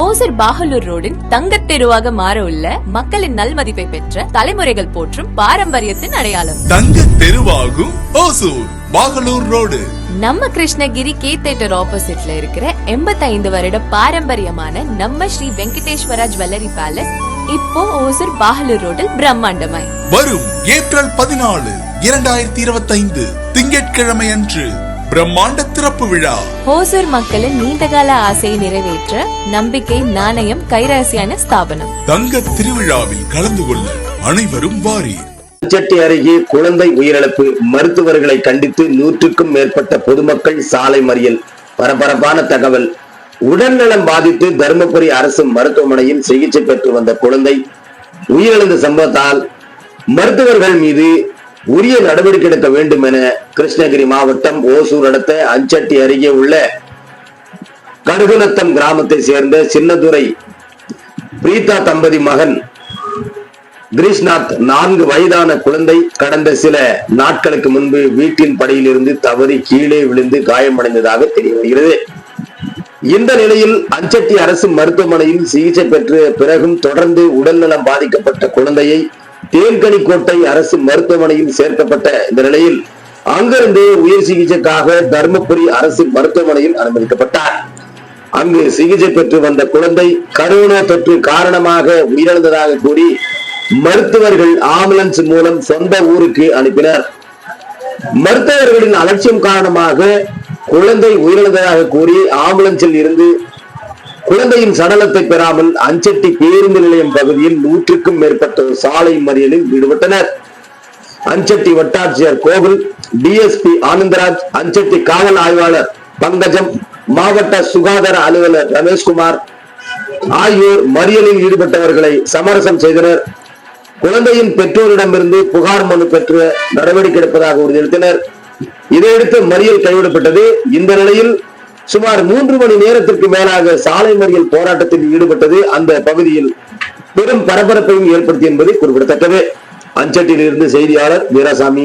ஓசூர் பாகலூர் ரோடின் தங்கத் தெருவாக மாற உள்ள மக்களின் நல்மதிப்பை பெற்ற தலைமுறைகள் போற்றும் பாரம்பரியத்தின் அடையாளம். தங்க தெருவாகும் ஓசூர் பாகலூர் ரோடு. நம்ம கிருஷ்ணகிரி கே தேட்டர் ஆப்போசிட்ல இருக்கிற 85 வருட பாரம்பரியமான நம்ம ஸ்ரீ வெங்கடேஸ்வரா ஜுவல்லரி பேலஸ் இப்போ ஓசூர் பாகலூர் ரோடில் பிரம்மாண்டமாய். வரும் ஏப்ரல் பதினாலு இரண்டாயிரத்தி இருபத்தைந்து திங்கட்கிழமை அன்று பிரம்மாண்ட திறப்பு விழா. ஓசூர் மக்களின் நீண்டகால ஆசையை நிறைவேற்ற நம்பிக்கை நாணயம் கைராசியான ஸ்தாபனம். தங்க திருவிழாவில் கலந்து கொள்ள அனைவரும் வாரீர். செட்டி அருகே குழந்தை உயிரிழப்பு மருத்துவர்களை கண்டித்து நூற்றுக்கும் மேற்பட்ட பொதுமக்கள் சாலை மறியல். பரபரப்பான தகவல். உடல்நலம் பாதித்து தருமபுரி அரசு மருத்துவமனையில் சிகிச்சை பெற்று வந்த குழந்தை உயிரிழந்த சம்பவத்தால் மருத்துவர்கள் மீது உரிய நடவடிக்கை எடுக்க வேண்டும் என கிருஷ்ணகிரி மாவட்டம் ஓசூர் அடுத்த அஞ்சட்டி அருகே உள்ள கடுகுநத்தம் கிராமத்தை சேர்ந்த சின்னதுரை பிரீதா தம்பதி மகன் கிரீஷ்நாத் நான்கு வயதான குழந்தை கடந்த சில நாட்களுக்கு முன்பு வீட்டின் படியிலிருந்து தவறி கீழே விழுந்து காயமடைந்ததாக தெரிய வருகிறது. இந்த நிலையில் அஞ்சட்டி அரசு மருத்துவமனையில் சிகிச்சை பெற்ற பிறகும் தொடர்ந்து உடல்நலம் பாதிக்கப்பட்ட குழந்தையை தேன்கனிக்கோட்டை அரசு மருத்துவமனையில் சேர்க்கப்பட்ட இந்த நிலையில் அங்கிருந்து உயர் சிகிச்சைக்காக தர்மபுரி அரசு மருத்துவமனையில் அனுமதிக்கப்பட்டார். அங்கு சிகிச்சை பெற்று வந்த குழந்தை கரோனா தொற்று காரணமாக உயிரிழந்ததாக கூறி மருத்துவர்கள் ஆம்புலன்ஸ் மூலம் சொந்த ஊருக்கு அனுப்பினர். மருத்துவர்களின் அலட்சியம் காரணமாக குழந்தை உயிரிழந்ததாக கூறி ஆம்புலன்ஸில் இருந்து குழந்தையின் சடலத்தை பெறாமல் அஞ்சட்டி பேருந்து நிலையம் பகுதியில் நூற்றுக்கும் மேற்பட்டோர் சாலை மறியலில் ஈடுபட்டனர். அஞ்சட்டி வட்டாட்சியர் கோவில் டிஎஸ்பி ஆனந்தராஜ் அஞ்சட்டி காவல் ஆய்வாளர் பங்கஜம் மாவட்ட சுகாதார அலுவலர் ரமேஷ்குமார் ஆகியோர் மறியலில் ஈடுபட்டவர்களை சமரசம் செய்தனர். குழந்தையின் பெற்றோரிடமிருந்து புகார் மனு பெற்று நடவடிக்கை எடுப்பதாக உறுதியளித்தனர். இதையடுத்து மறியல் கைவிடப்பட்டது. இந்த நிலையில் சுமார் மூன்று மணி நேரத்திற்கு மேலாக சாலை மறியல் போராட்டத்தில் ஈடுபட்டது. அந்த பகுதியில் பெரும் பரபரப்பையும் ஏற்படுத்தி என்பது குறிப்பிடத்தக்கது. அஞ்சட்டியில் இருந்து செய்தியாளர் வீராசாமி.